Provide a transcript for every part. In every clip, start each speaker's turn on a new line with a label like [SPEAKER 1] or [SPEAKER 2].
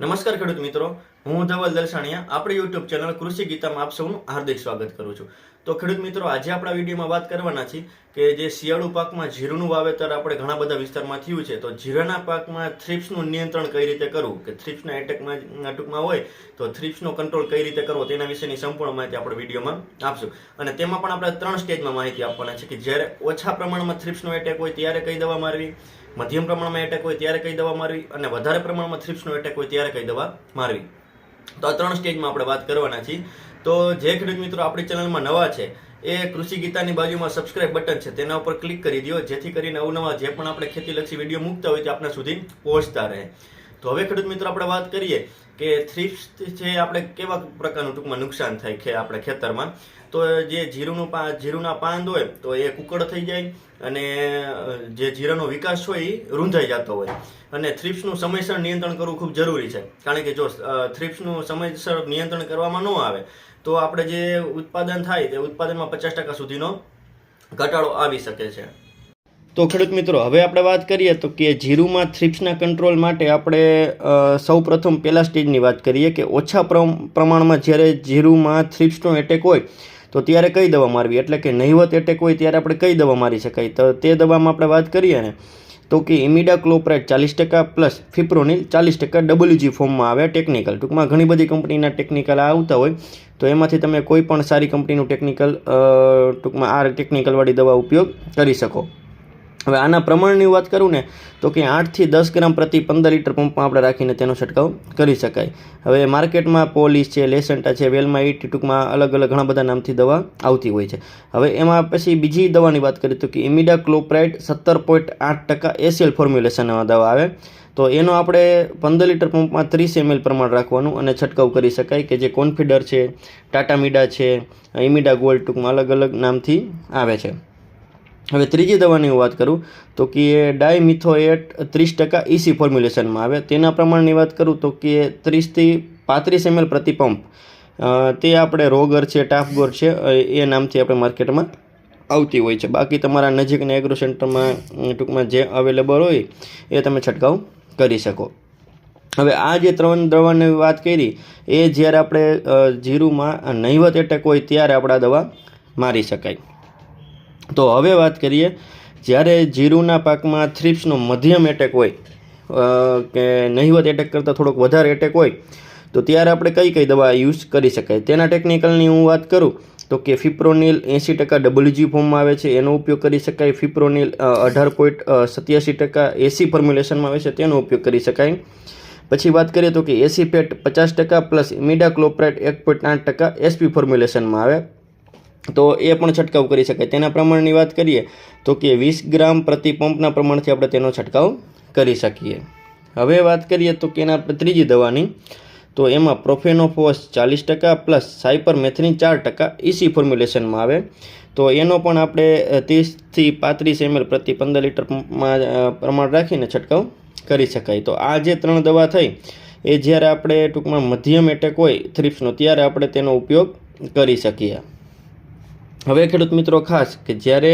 [SPEAKER 1] નમસ્કાર ખેડૂત મિત્રો, હું ધવલ દલસાણીયા. આપણી યુટ્યુબ ચેનલ કૃષિ ગીતામાં આપ સૌનું હાર્દિક સ્વાગત કરું છું. તો ખેડૂત મિત્રો, આજે આપણા વિડીયોમાં વાત કરવાના છીએ કે જે શિયાળુ પાકમાં જીરુંનું વાવેતર આપણે ઘણા બધા વિસ્તારમાં થયું છે, તો જીરાના પાકમાં થ્રિપ્સનું નિયંત્રણ કઈ રીતે કરવું? કે થ્રિપ્સના એટેકમાં ટૂંકમાં હોય, તો થ્રિપ્સનો કંટ્રોલ કઈ રીતે કરવો? તેના વિશેની સંપૂર્ણ માહિતી આપણે વિડીયોમાં આપશું. અને તેમાં પણ આપણે ત્રણ સ્ટેજમાં માહિતી આપવાના છે કે જ્યારે ઓછા પ્રમાણમાં થ્રિપ્સનો એટેક હોય ત્યારે કઈ દવા મારવી? મધ્યમ પ્રમાણમાં એટેક હોય ત્યારે કઈ દવા મારવી અને વધારે પ્રમાણમાં થ્રિપ્સનો એટેક હોય ત્યારે કઈ દવા મારવી. તો આ ત્રણ સ્ટેજમાં આપણે વાત કરવાના છીએ. તો જે ખેડૂત મિત્રો, આપણી ચેનલમાં નવા છે. એ કૃષિ ગીતાની બાજુમાં સબસ્ક્રાઇબ બટન છે. તેના ઉપર ક્લિક કરી દો જેથી કરીને અવનવા જે પણ આપણે ખેતીલક્ષી વીડિયો મૂકતા હોય તે આપણા સુધી પહોંચતા રહે. તો હવે ખેડૂત મિત્રો, આપણે વાત કરીએ કે થ્રિપ્સ છે આપણે કેવા પ્રકારનું ટૂંકમાં નુકસાન થાય છે આપણે ખેતરમાં? તો જે જીરુંનું પા, જીરુંના પાંદ હોય, તો એ કુકડ થઈ જાય અને જે જીરાનો વિકાસ હોય એ રૂંધાઈ જતો હોય. અને થ્રિપ્સનું સમયસર નિયંત્રણ કરવું ખૂબ જરૂરી છે. કારણ કે જો થ્રીપ્સનું સમયસર નિયંત્રણ કરવામાં ન આવે, તો આપણે જે ઉત્પાદન થાય તે ઉત્પાદનમાં પચાસ ટકા સુધીનો ઘટાડો આવી શકે છે. તો ખેડૂત મિત્રો, હવે આપણે વાત કરીએ તો કે જીરુમાં થ્રિપ્સના કંટ્રોલ માટે આપણે સૌપ્રથમ પહેલા સ્ટેજની વાત કરીએ કે ઓછા પ્રમ- પ્રમાણમાં જ્યારે જીરુમાં થ્રિપ્સનો એટેક હોય, તો ત્યારે કઈ દવા મારવી? એટલે કે નહિવત એટેક હોય ત્યારે આપણે કઈ દવા મારી શકાય? તો તે દવામાં આપણે વાત કરીએ ને, તો કે ઇમિડા ક્લોપ્રાઇડ ચાલીસ ટકા પ્લસ ફિપ્રોનિલ ચાલીસ ટકા ડબલ્યુજી ફોર્મમાં આવે ટેકનિકલ ટૂંકમાં ઘણી બધી કંપનીના ટેકનિકલ આવતા હોય, તો એમાંથી તમે કોઈ પણ સારી કંપનીનું ટેકનિકલ ટૂંકમાં આ ટેકનિકલવાળી દવા ઉપયોગ કરી શકો. હવે આના પ્રમાણની વાત કરું ને, તો કે આઠથી દસ ગ્રામ પ્રતિ પંદર લીટર પંપમાં આપણે રાખીને તેનો છંટકાવ કરી શકાય. હવે માર્કેટમાં પોલીસ છે, લેસન્ટા છે, વેલમાં ઈટ ટૂંકમાં અલગ અલગ ઘણા બધા નામથી દવા આવતી હોય છે. હવે એમાં પછી બીજી દવાની વાત કરીએ તો કે ઇમિડા ક્લોપ્રાઇડ સત્તર પોઈન્ટ આઠ ટકા એસિયલ ફોર્મ્યુલેશનમાં દવા આવે. તો એનો આપણે પંદર લીટર પંપમાં ત્રીસ એમએલ પ્રમાણ રાખવાનું અને છંટકાવ કરી શકાય કે જે કોન્ફિડર છે, ટાટા મીડા છે, ઇમિડા ગોલ્ડ ટૂંકમાં અલગ અલગ નામથી આવે છે. હવે ત્રીજી દવાની હું વાત કરું તો કે ડાયમિથોએટ ત્રીસ ટકા ઇસી ફોર્મ્યુલેશનમાં આવે. તેના પ્રમાણની વાત કરું તો કે ત્રીસથી પાંત્રીસ એમએલ પ્રતિ પંપ. તે આપણે રોગર છે, ટાફગોર છે એ નામથી આપણે માર્કેટમાં આવતી હોય છે. બાકી તમારા નજીકના એગ્રો સેન્ટરમાં ટૂંકમાં જે અવેલેબલ હોય, એ તમે છંટકાવ કરી શકો. હવે આ જે ત્રણ દવાની વાત કરી, એ જ્યારે આપણે જીરુમાં નહીવત એટેક હોય ત્યારે આપણે આ દવા મારી શકાય. તો હવે વાત કરીએ, જ્યારે જીરુના પાકમાં થ્રિપ્સનો મધ્યમ એટેક હોય કે નહિવત એટેક કરતાં થોડોક વધારે એટેક હોય, તો ત્યારે આપણે કઈ કઈ દવા યુઝ કરી શકાય? તેના ટેકનિકલની હું વાત કરું, તો કે ફિપ્રોનિલ એંસી ટકા ડબલ્યુજી ફોર્મમાં આવે છે, એનો ઉપયોગ કરી શકાય. ફિપ્રોનિલ અઢાર પોઈન્ટ સત્યાસી ટકા એસી ફોર્મ્યુલેશનમાં આવે છે, તેનો ઉપયોગ કરી શકાય. પછી વાત કરીએ તો કે એસી પેટ પચાસ ટકા પ્લસ ઇમિડા ક્લોપ્રાઇડ એક પોઈન્ટ આઠ ટકા એસપી ફોર્મ્યુલેશનમાં આવે. તો એ પણ છંટકાવ કરી શકાય. તેના પ્રમાણની વાત કરીએ તો કે વીસ ગ્રામ પ્રતિ પંપના પ્રમાણથી આપણે તેનો છંટકાવ કરી શકીએ. હવે વાત કરીએ તો કે એના ત્રીજી દવાની, તો એમાં પ્રોફેનોફોસ ચાલીસ ટકા પ્લસ સાયપર મેથ્રીન ચાર ટકા ઇસી ફોર્મ્યુલેશનમાં આવે. તો એનો પણ આપણે ત્રીસથી પાંત્રીસ એમએલ પ્રતિ પંદર લીટરમાં પ્રમાણ રાખીને છંટકાવ કરી શકાય. તો આ જે ત્રણ દવા થઈ, એ જ્યારે આપણે ટૂંકમાં મધ્યમ એટેક હોય થ્રિપ્સનો, ત્યારે આપણે તેનો ઉપયોગ કરી શકીએ. હવે ખેડૂત મિત્રો ખાસ કે જ્યારે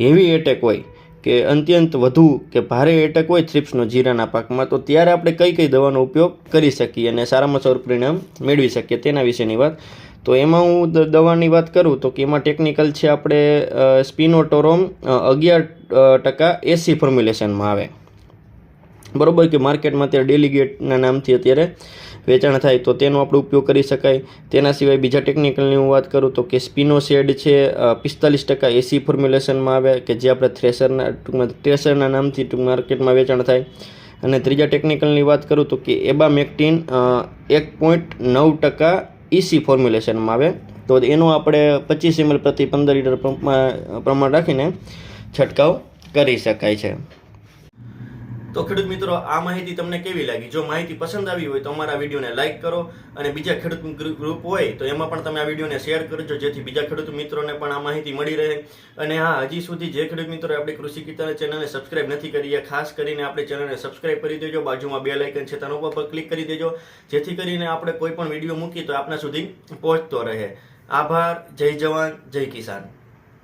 [SPEAKER 1] હેવી એટેક હોય કે અત્યંત વધુ કે ભારે એટેક હોય થ્રિપ્સનો જીરાના પાકમાં, તો ત્યારે આપણે કઈ કઈ દવાનો ઉપયોગ કરી શકીએ અને સારામાં સારું પરિણામ મેળવી શકીએ તેના વિશેની વાત. તો એમાં હું દવાની વાત કરું તો કે એમાં ટેકનિકલ છે આપણે સ્પિનોટોરોમ અગિયાર ટકા એસી ફોર્મ્યુલેશનમાં આવે. બરોબર કે માર્કેટમાં અત્યારે ડેલિગેટના નામથી અત્યારે વેચાણ થાય તો તેનો આપણે ઉપયોગ કરી શકાય. તેના સિવાય બીજા ટેકનિકલની હું વાત કરું તો કે સ્પિનોસેડ છે પિસ્તાલીસ ટકા એસી ફોર્મ્યુલેશનમાં આવે કે જે આપણે થ્રેસરના ટૂંકમાં થ્રેસરના નામથી ટૂંક માર્કેટમાં વેચાણ થાય. અને ત્રીજા ટેકનિકલની વાત કરું તો કે એબામેક્ટિન એક પોઈન્ટ નવ ટકા ઇસી ફોર્મ્યુલેશનમાં આવે. તો એનો આપણે પચીસ એમએલ પ્રતિ પંદર લીટર પંપમાં પ્રમાણ રાખીને છંટકાવ કરી શકાય છે. તો ખેડૂત મિત્રો, આ માહિતી તમને કેવી લાગી? જો માહિતી પસંદ આવી હોય તો અમારા વિડીયોને લાઇક કરો અને બીજા ખેડૂત ગ્રુપ હોય તો એમાં પણ તમે આ વિડીયોને શેર કરજો, જેથી બીજા ખેડૂત મિત્રોને પણ આ માહિતી મળી રહે. અને હા, હજી સુધી જે ખેડૂત મિત્રો આપણી કૃષિ કિતાના ચેનલને સબસ્ક્રાઇબ નથી કરી ખાસ કરીને આપણે ચેનલને સબસ્ક્રાઇબ કરી દેજો. બાજુમાં બે લાઇકન છે, તેના ઉપર ક્લિક કરી દેજો. જેથી કરીને આપણે કોઈ પણ વીડિયો મૂકીએ તો આપના સુધી પહોંચતો રહે. આભાર, જય જવાન, જય કિસાન.